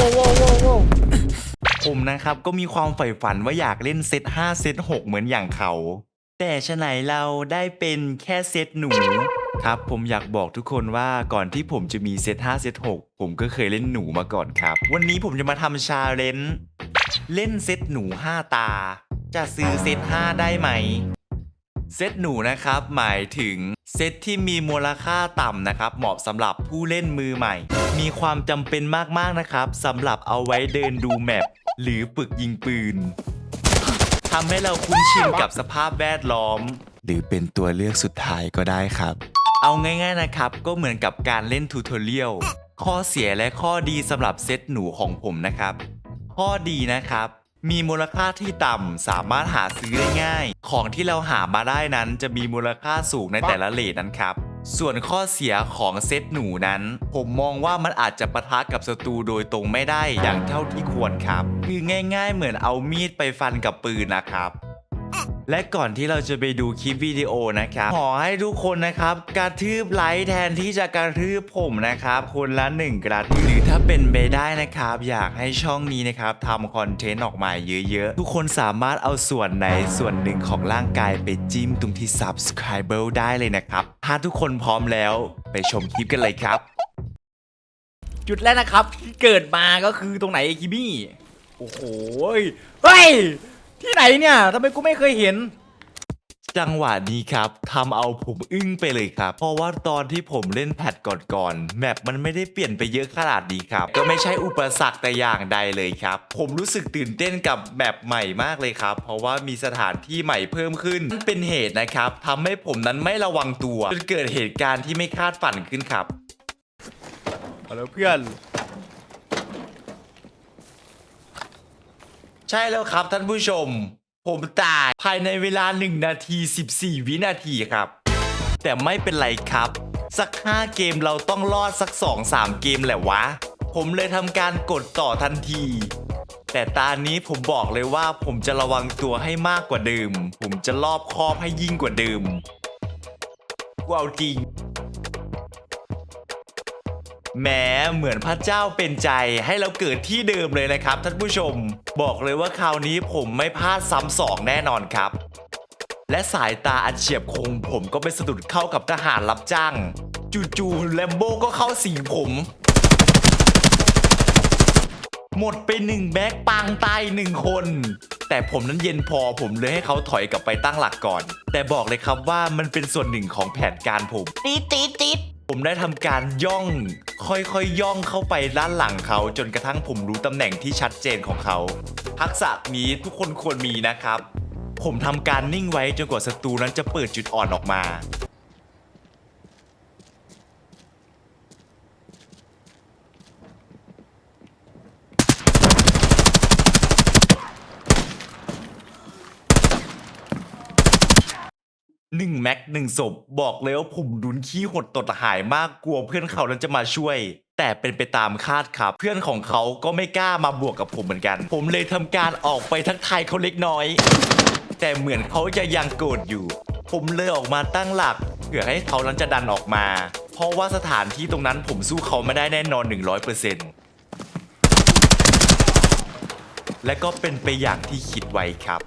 ว้วว้วว้วว้ผมนะครับก็มีความใฝ่ฝันว่าอยากเล่นเซต5เซต6 เหมือนอย่างเขา แต่ชะไหนเราได้เป็นแค่เซตหนู ครับผมอยากบอกทุกคนว่าก่อนที่ผมจะมีเซต5เซต6 ผมก็เคยเล่นหนูมาก่อนครับ วันนี้ผมจะมาทำชาเลนจ์เล่นเซตหนู 5 ตา จะซื้อเซต5ได้ไหม เซตหนูนะครับหมายถึงเซตที่มีมูลค่าต่ำนะครับ เหมาะสำหรับผู้เล่นมือใหม่ มีความจำเป็นมากๆนะครับสำหรับเอาไว้เดินดูแมปหรือฝึกยิงปืนทำให้เราคุ้นชินกับสภาพแวดล้อม หรือเป็นตัวเลือกสุดท้ายก็ได้ครับ เอาง่ายๆนะครับ ก็เหมือนกับการเล่นทูทอเรียลข้อเสียและข้อดีสำหรับเซตหนูของผมนะครับ ข้อดีนะครับ มีมูลค่าที่ต่ำสามารถหาซื้อได้ง่าย ของที่เราหามาได้นั้นจะมีมูลค่าสูงในแต่ละเลทนั้นครับ ส่วนข้อเสียของเซตหนูนั้น ผมมองว่ามันอาจจะปะทะกับศัตรูโดยตรงไม่ได้อย่างเท่าที่ควรครับ คือง่าย ๆ เหมือนเอามีดไปฟันกับปืนนะครับ และก่อนที่เราจะไปดูคลิปวิดีโอนะครับขอให้ทุกคนนะครับกระทืบไลค์แทนที่จะกระทืบผมนะครับคนละหนึ่งกระทืบหรือถ้าเป็นไปได้นะครับ อยากให้ช่องนี้นะครับทำคอนเทนต์ออกมาเยอะๆ ทุกคนสามารถเอาส่วนไหนส่วนหนึ่งของร่างกายไปจิ้มตรงที่ subscriber ได้เลยนะครับ ถ้าทุกคนพร้อมแล้วไปชมคลิปกันเลยครับ จุดแรกนะครับที่เกิดมาก็คือตรงไหนคิมี่โอ้โหเฮ้ย ที่ไหนเนี่ยทำไมกูไม่เคยเห็น จังหวะนี้ครับทำเอาผมอึ้งไปเลยครับ เพราะว่าตอนที่ผมเล่นแพทก่อนๆแมปมันไม่ได้เปลี่ยนไปเยอะขนาดนี้ครับ ก็ไม่ใช่อุปสรรคแต่อย่างใดเลยครับ ผมรู้สึกตื่นเต้นกับแมปใหม่มากเลยครับ เพราะว่ามีสถานที่ใหม่เพิ่มขึ้นนั่นเป็นเหตุนะครับทำให้ผมนั้นไม่ระวังตัวจนเกิดเหตุการณ์ที่ไม่คาดฝันขึ้นครับ เอาแล้วเพื่อน ใช่แล้วครับท่านผู้ชม ผมตายภายในเวลา 1 นาที 14 วินาทีครับ แต่ไม่เป็นไรครับ สัก 5 เกมเราต้องรอดสัก 2-3 เกมแหละวะ ผมเลยทำการกดต่อทันที แต่ตานี้ผมบอกเลยว่าผมจะระวังตัวให้มากกว่าเดิม ผมจะรอบคอบให้ยิ่งกว่าเดิมกูเอาจริง แหมเหมือนพระเจ้าเป็นใจให้เราเกิดที่เดิมเลยนะครับท่านผู้ชม บอกเลยว่าคราวนี้ผมไม่พลาดซ้ำสองแน่นอนครับ และสายตาอันเฉียบคมผมก็ไปสะดุดเข้ากับทหารรับจ้างจู่ๆแลมโบก็เข้าสิงผม หมดไปหนึ่งแบ็กปางตายหนึ่งคน แต่ผมนั้นเย็นพอผมเลยให้เขาถอยกลับไปตั้งหลักก่อน แต่บอกเลยครับว่ามันเป็นส่วนหนึ่งของแผนการผม ติดติดติด ผมได้ทำการย่อง ค่อยๆย่องเข้าไปด้านหลังเขา จนกระทั่งผมรู้ตำแหน่งที่ชัดเจนของเขา ทักษะนี้ทุกคนควรมีนะครับ ผมทำการนิ่งไว้จนกว่าศัตรูนั้นจะเปิดจุดอ่อนออกมา หนึ่งแม็กหนึ่งศพบอกเลยว่าผมดุนขี้หดตดหายมากกลัวเพื่อนเขานั้นจะมาช่วย แต่เป็นไปตามคาดครับ เพื่อนของเขาก็ไม่กล้ามาบวกกับผมเหมือนกัน ผมเลยทำการออกไปทักทายเขาเล็กน้อย แต่เหมือนเขาจะยังโกรธอยู่ ผมเลยออกมาตั้งหลักเพื่อให้เขานั้นจะดันออกมา เพราะว่าสถานที่ตรงนั้นผมสู้เขาไม่ได้แน่นอน 100%และก็เป็นไปอย่างที่คิดไว้ครับ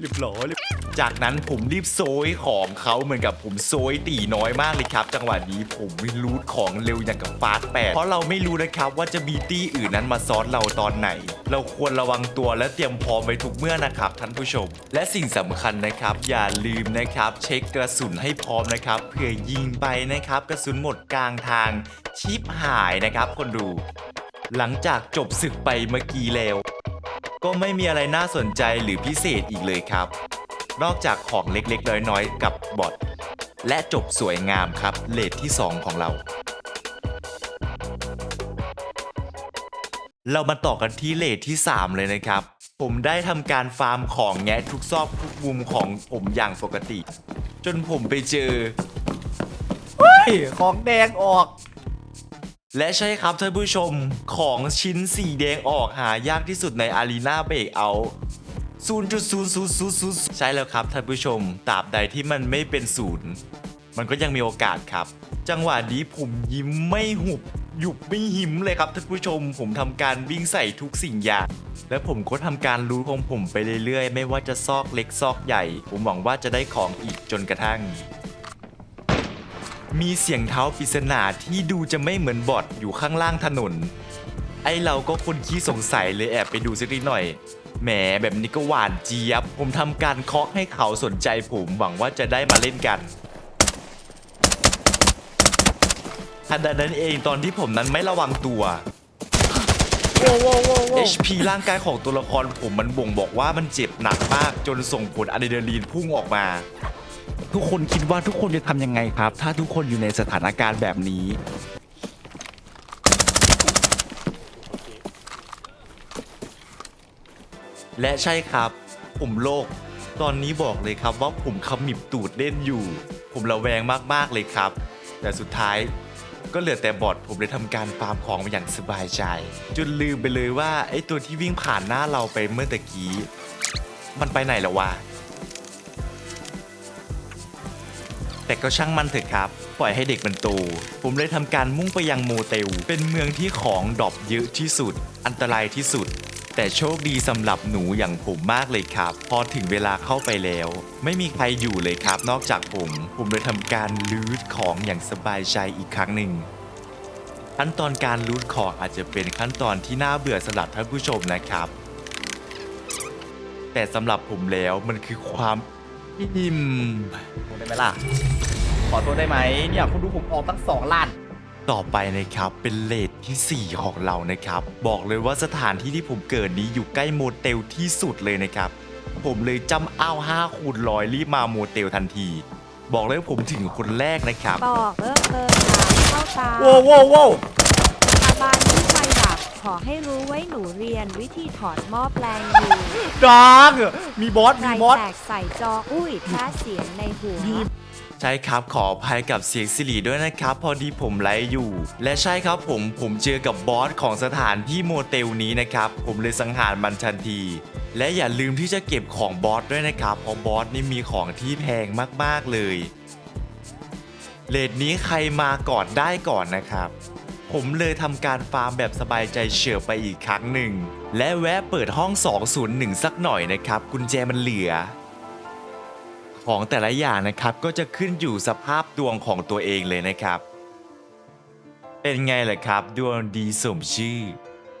เรียบร้อยเรียบ จากนั้นผมรีบโซยของเขาเหมือนกับผมโซยตีน้อยมากเลยครับ จังหวะนี้ผมวิรูดของเร็วอย่างกับฟาสต์แปดเพราะเราไม่รู้นะครับว่าจะมีตี้อื่นนั้นมาซ้อนเราตอนไหน เราควรระวังตัวและเตรียมพร้อมไว้ทุกเมื่อนะครับท่านผู้ชม และสิ่งสำคัญนะครับ อย่าลืมนะครับ เช็คกระสุนให้พร้อมนะครับเผื่อยิงไปนะครับ กระสุนหมดกลางทางชิปหายนะครับ คนดู หลังจากจบศึกไปเมื่อกี้แล้ว ก็ไม่มีอะไรน่าสนใจหรือพิเศษอีกเลยครับ นอกจากของเล็กๆ น้อยๆ กับบอทและจบสวยงามครับเลทที่ 2 ของเรา เรามาต่อกันที่เลทที่ 3 เลยนะครับ ผมได้ทำการฟาร์มของแงะทุกซอกทุกมุมของผมอย่างปกติ จนผมไปเจอเฮ้ยของแดงออก และใช่ครับท่านผู้ชมของชิ้นสีแดงออกหายากที่สุดในอารีนาเบรกเอา 0.0000ใช่แล้วครับท่านผู้ชมตราบใดที่มันไม่เป็นศูนย์มันก็ยังมีโอกาสครับ จังหวะนี้ผมยิ้มไม่หุบหยุบไม่หิมเลยครับท่านผู้ชม ผมทำการวิ่งใส่ทุกสิ่งอย่าง และผมก็ทำการรู้ของผมไปเรื่อยๆ ไม่ว่าจะซอกเล็กซอกใหญ่ ผมหวังว่าจะได้ของอีกจนกระทั่ง มีเสียงเท้าปริศนาที่ดูจะไม่เหมือนบอทอยู่ข้างล่างถนน ไอเราก็คนขี้สงสัยเลยแอบไปดูสักนิดหน่อย แหมแบบนี้ก็หวานเจี๊ยบ ผมทำการเคาะให้เขาสนใจผมหวังว่าจะได้มาเล่นกันทันใดนั้นเองตอนที่ผมนั้นไม่ระวังตัว HP ร่างกายของตัวละครผมมันบ่งบอกว่ามันเจ็บหนักมากจนส่งผลอะดรีนาลีนพุ่งออกมา ทุกคนคิดว่าทุกคนจะทำยังไงครับ ถ้าทุกคนอยู่ในสถานการณ์แบบนี้ และใช่ครับผมโลก ตอนนี้บอกเลยครับว่าผมขมิบตูดเล่นอยู่ ผมระแวงมากๆเลยครับ แต่สุดท้ายก็เหลือแต่บอทผมเลยทำการฟาร์มของมาอย่างสบายใจ จนลืมไปเลยว่าไอ้ตัวที่วิ่งผ่านหน้าเราไปเมื่อตะกี้ มันไปไหนแล้ววะแต่ก็ช่างมันเถอะครับ ปล่อยให้เด็กมันโต ผมเลยทำการมุ่งไปยังโมเตล เป็นเมืองที่ของดรอปเยอะที่สุด อันตรายที่สุด แต่โชคดีสำหรับหนูอย่างผมมากเลยครับ พอถึงเวลาเข้าไปแล้ว ไม่มีใครอยู่เลยครับ นอกจากผม ผมเลยทำการลูดของอย่างสบายใจอีกครั้งหนึ่งขั้นตอนการลูดของอาจจะเป็นขั้นตอนที่น่าเบื่อสำหรับท่านผู้ชมนะครับ แต่สำหรับผมแล้วมันคือความอิ่มได้ไหมล่ะ ขอโทษได้ไหมเนี่ยคุณดูผมออกตั้งสองล้าน ต่อไปนะครับเป็นเลทที่ 4 ของเรานะครับ บอกเลยว่าสถานที่ที่ผมเกิดนี้อยู่ใกล้โมเตลที่สุดเลยนะครับ ผมเลยจำอ้าว5คูณร้อยรีบมาโมเตลทันที บอกเลยว่าผมถึงคนแรกนะครับบอกเออเออถามเข้าตาโว้โว้โว้อาบานที่ไฟดับขอให้รู้ไว้หนูเรียนวิธีถอดหม้อแปลงอยู่ดอกมีบอสใครมีบอส แตกใส่จออุ้ยแพ้เสียงในหัว ใช่ครับขออภัยกับเสียงสิริด้วยนะครับ พอดีผมไลฟ์อยู่ และใช่ครับผมผมเจอกับบอสของสถานที่โมเตลนี้นะครับ ผมเลยสังหารมันทันที และอย่าลืมที่จะเก็บของบอสด้วยนะครับเพราะบอสนี่มีของที่แพงมากๆเลยเลดนี้ใครมาก่อนได้ก่อนนะครับผมเลยทำการฟาร์มแบบสบายใจเฉียวไปอีกครั้งหนึ่ง และแวะเปิดห้อง 201 สักหน่อยนะครับ กุญแจมันเหลือ ของแต่ละอย่างนะครับ ก็จะขึ้นอยู่สภาพดวงของตัวเองเลยนะครับ เป็นไงล่ะครับ ดวงดีสมชื่อ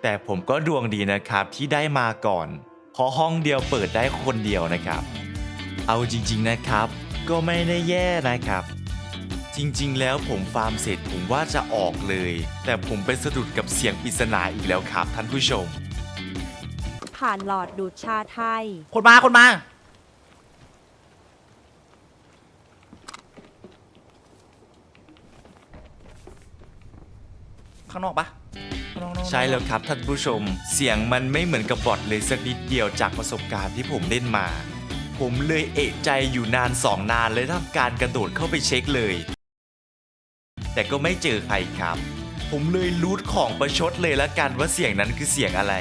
แต่ผมก็ดวงดีนะครับที่ได้มาก่อน เพราะห้องเดียวเปิดได้คนเดียวนะครับ เอาจริง ๆนะครับ ก็ไม่ได้แย่นะครับ จริงๆ แล้วผมฟาร์มเสร็จผมว่าจะออกเลย แต่ผมไปสะดุดกับเสียงปริศนาอีกแล้วครับท่านผู้ชม ผ่านหลอดดูดชาไทย คนมา คนมาางนอกปะข้างนอกใช่แล้วครับท่านผู้ชม เสียงมันไม่เหมือนกับบอทเลยสักนิดเดียวจากประสบการณ์ที่ผมเล่นมา ผมเลยเอะใจอยู่นานสองนานเลยทำการกระโดดเข้าไปเช็คเลย แต่ก็ไม่เจอใครครับ ผมเลยรูดของประชดเลยละกันว่าเสียงนั้นคือเสียงอะไร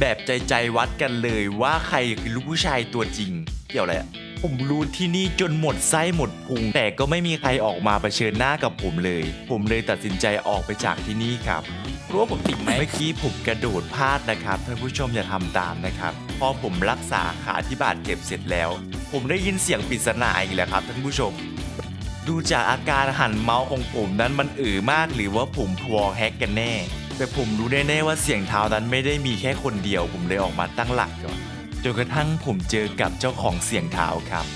แบบใจใจวัดกันเลยว่าใครคือลูกผู้ชายตัวจริง เกี่ยวอะไรอะ ผมรูดที่นี่จนหมดไส้หมดพุงแต่ก็ไม่มีใครออกมาเผชิญหน้ากับผมเลย ผมเลยตัดสินใจออกไปจากที่นี่ครับรู้ว่าผมติ่มไหมเมื่อกี้ผมกระโดดพลาดนะครับท่านผู้ชมอย่าทำตามนะครับ พอผมรักษาขาที่บาดเจ็บเสร็จแล้ว ผมได้ยินเสียงปริศนาอีกแล้วครับท่านผู้ชม ดูจากอาการหันเมาส์ของผมนั้นมันอือมากหรือว่าผมพวอแฮกกันแน่ แต่ผมรู้แน่ๆว่าเสียงเท้านั้นไม่ได้มีแค่คนเดียว ผมเลยออกมาตั้งหลักก่อน จนกระทั่งผมเจอกับเจ้าของเสียงเท้าครับ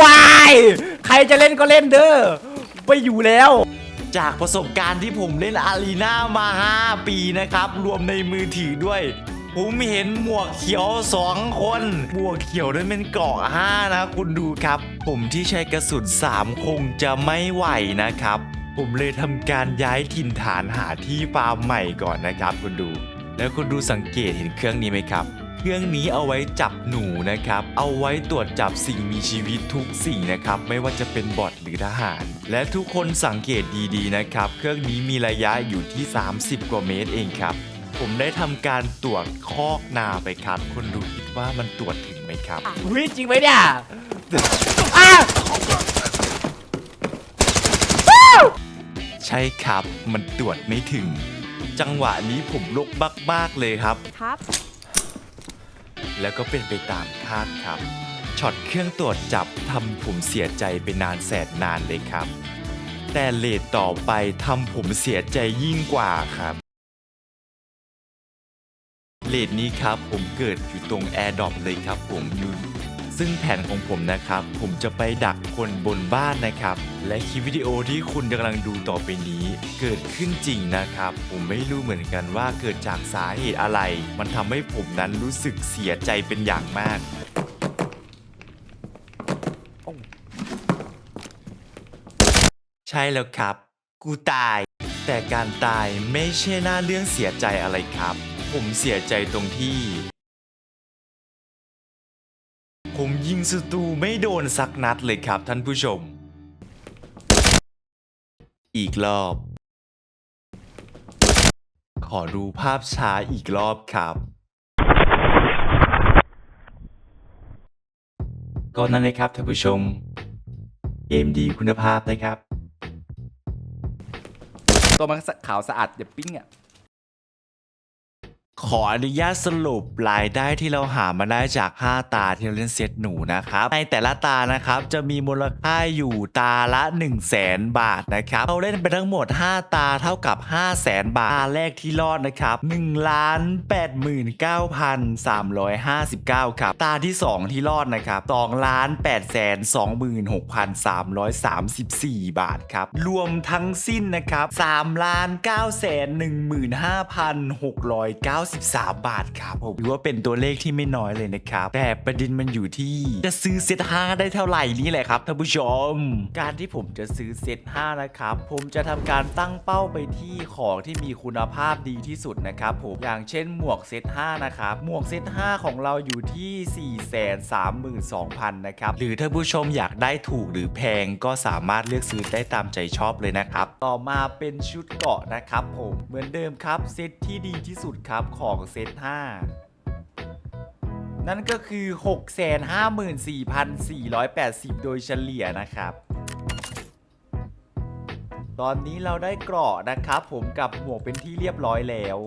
วาย ใครจะเล่นก็เล่นเด้อไปอยู่แล้ว จากประสบการณ์ที่ผมเล่นอารีนามา 5 ปีนะครับ รวมในมือถือด้วย ผมเห็นหมวกเขียว 2 คน หมวกเขียวนั้นเป็นเกราะ5นะ คุณดูครับ ผมที่ใช้กระสุน3คงจะไม่ไหวนะครับ ผมเลยทำการย้ายถิ่นฐานหาที่ฟาร์มใหม่ก่อนนะครับคุณดู แล้วคุณดูสังเกตเห็นเครื่องนี้ไหมครับ เครื่องนี้เอาไว้จับหนูนะครับ เอาไว้ตรวจจับสิ่งมีชีวิตทุกสิ่งนะครับ ไม่ว่าจะเป็นบอทหรือทหาร และทุกคนสังเกตดีๆนะครับ เครื่องนี้มีระยะอยู่ที่ 30 กว่าเมตรเองครับ ผมได้ทำการตรวจคอกนาไปครับคุณดูคิดว่ามันตรวจถึงไหมครับ วิจริงไหมเนี่ยอะ ช่ครับ มันตรวจไม่ถึง จังหวะนี้ผมลกมากๆเลยครับ ครับ แล้วก็เป็นไปตามคาดครับ ช็อตเครื่องตรวจจับทำผมเสียใจไปนานแสนนานเลยครับ แต่เลทต่อไปทำผมเสียใจยิ่งกว่าครับเลทนี้ครับผมเกิดอยู่ตรงแอร์ดอปเลยครับผมอยู่ ซึ่งแผนของผมนะครับ ผมจะไปดักคนบนบ้านนะครับ และคลิปวิดีโอที่คุณกำลังดูต่อไปนี้ เกิดขึ้นจริงนะครับ ผมไม่รู้เหมือนกันว่าเกิดจากสาเหตุอะไร มันทำให้ผมนั้นรู้สึกเสียใจเป็นอย่างมากใช่แล้วครับ กูตาย แต่การตายไม่ใช่หน้าเรื่องเสียใจอะไรครับ ผมเสียใจตรงที่ ผมยิงศัตรูไม่โดนสักนัดเลยครับท่านผู้ชม อีกรอบ ขอดูภาพช้าอีกรอบครับ ก็นั่นเลยครับท่านผู้ชม เกมดีคุณภาพนะครับ ตัวมันขาวสะอาดอย่าปิ้งอะ ขออนุญาตสรุปรายได้ที่เราหามาได้จาก 5 ตาที่เราเล่นเซตหนูนะครับ ในแต่ละตานะครับจะมีมูลค่าอยู่ตาละ 1 0 0 0 0แสนบาทนะครับเราเล่นไปทั้งหมด 5 ตาเท่ากับ 5 0 0แสนบาทตาแรกที่รอดนะครับ1ล้าน89,359 ครับ ตาที่ 2 ที่รอดนะครับ2ล้าน8แสน26,334 บาทครับ รวมทั้งสิ้นนะครับ3ล้าน9แสน113 บาทครับผมถือว่าเป็นตัวเลขที่ไม่น้อยเลยนะครับ แต่ประเด็นมันอยู่ที่จะซื้อเซต5ได้เท่าไหร่นี่แหละครับท่านผู้ชม การที่ผมจะซื้อเซต5นะครับ ผมจะทำการตั้งเป้าไปที่ของที่มีคุณภาพดีที่สุดนะครับผมอย่างเช่นหมวกเซต5นะครับหมวกเซต5ของเราอยู่ที่ 432,000นะครับหรือถ้าผู้ชมอยากได้ถูกหรือแพงก็สามารถเลือกซื้อได้ตามใจชอบเลยนะครับ ต่อมาเป็นชุดเกาะนะครับผมเหมือนเดิมครับเซตที่ดีที่สุดครับของเซต5นั่นก็คือ 654,480 โดยเฉลี่ยนะครับ ตอนนี้เราได้เกราะนะครับผมกับหมวกเป็นที่เรียบร้อยแล้ว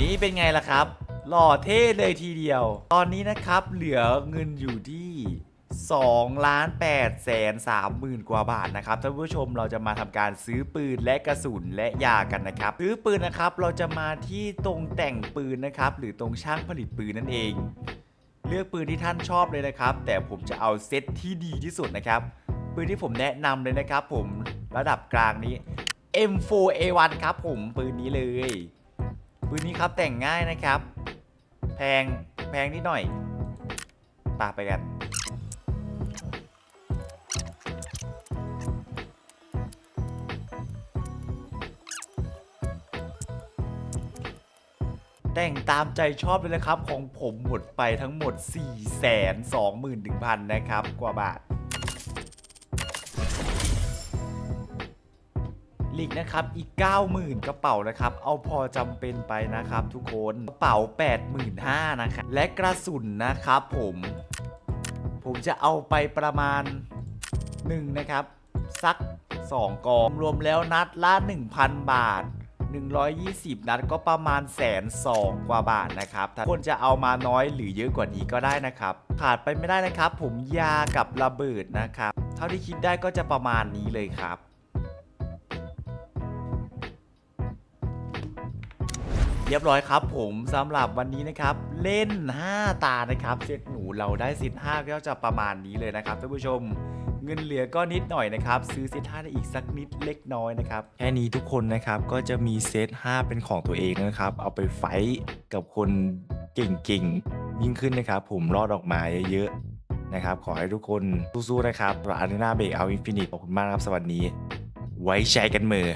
นี่เป็นไงล่ะครับ หล่อเท่เลยทีเดียว ตอนนี้นะครับเหลือเงินอยู่ที่ 2ล้าน8แสน3หมื่นกว่าบาทนะครับท่านผู้ชมเราจะมาทำการซื้อปืนและกระสุนและยากันนะครับซื้อปืนนะครับเราจะมาที่ตรงแต่งปืนนะครับหรือตรงช่างผลิตปืนนั่นเอง เลือกปืนที่ท่านชอบเลยนะครับ แต่ผมจะเอาเซตที่ดีที่สุดนะครับปืนที่ผมแนะนำเลยนะครับ ผมระดับกลางนี้ M4A1 ครับผมปืนนี้เลยปืนนี้ครับแต่งง่ายนะครับ แพงแพงนิดหน่อยตาไปกัน แต่งตามใจชอบเลยนะครับ ของผมหมดไปทั้งหมด 4 2 1 0 0 0 นะครับ กว่าบาทลีกนะครับอีก 90,000 กระเป๋านะครับ เอาพอจำเป็นไปนะครับ ทุกคนกระเป๋า 85,000นะครับและกระสุนนะครับผม ผมจะเอาไปประมาณ 1 นะครับ สัก 2 กอง รวมแล้วนัดละ 1,000 บาท 120 นัดก็ประมาณแสนสองกว่าบาทนะครับถ้าคนจะเอามาน้อยหรือเยอะกว่านี้ก็ได้นะครับ ขาดไปไม่ได้นะครับ ผมยากับระเบิดนะครับ เท่าที่คิดได้ก็จะประมาณนี้เลยครับ เรียบร้อยครับผมสำหรับวันนี้นะครับ เล่น 5 ตานะครับเซตหนูเราได้เซต5ก็จะประมาณนี้เลยนะครับท่านผู้ชมเงินเหลือก็นิดหน่อยนะครับ ซื้อเซต5ได้อีกสักนิดเล็กน้อยนะครับแค่นี้ทุกคนนะครับก็จะมีเซต5เป็นของตัวเองนะครับ เอาไปไฟท์กับคนเก่งๆ ยิ่งขึ้นนะครับ ผมรอดออกมาเยอะๆนะครับ ขอให้ทุกคนสู้ๆนะครับอารีนาเบรกเอาอินฟินิตขอบคุณมากครับสวัสดี ไว้ใจกันมือ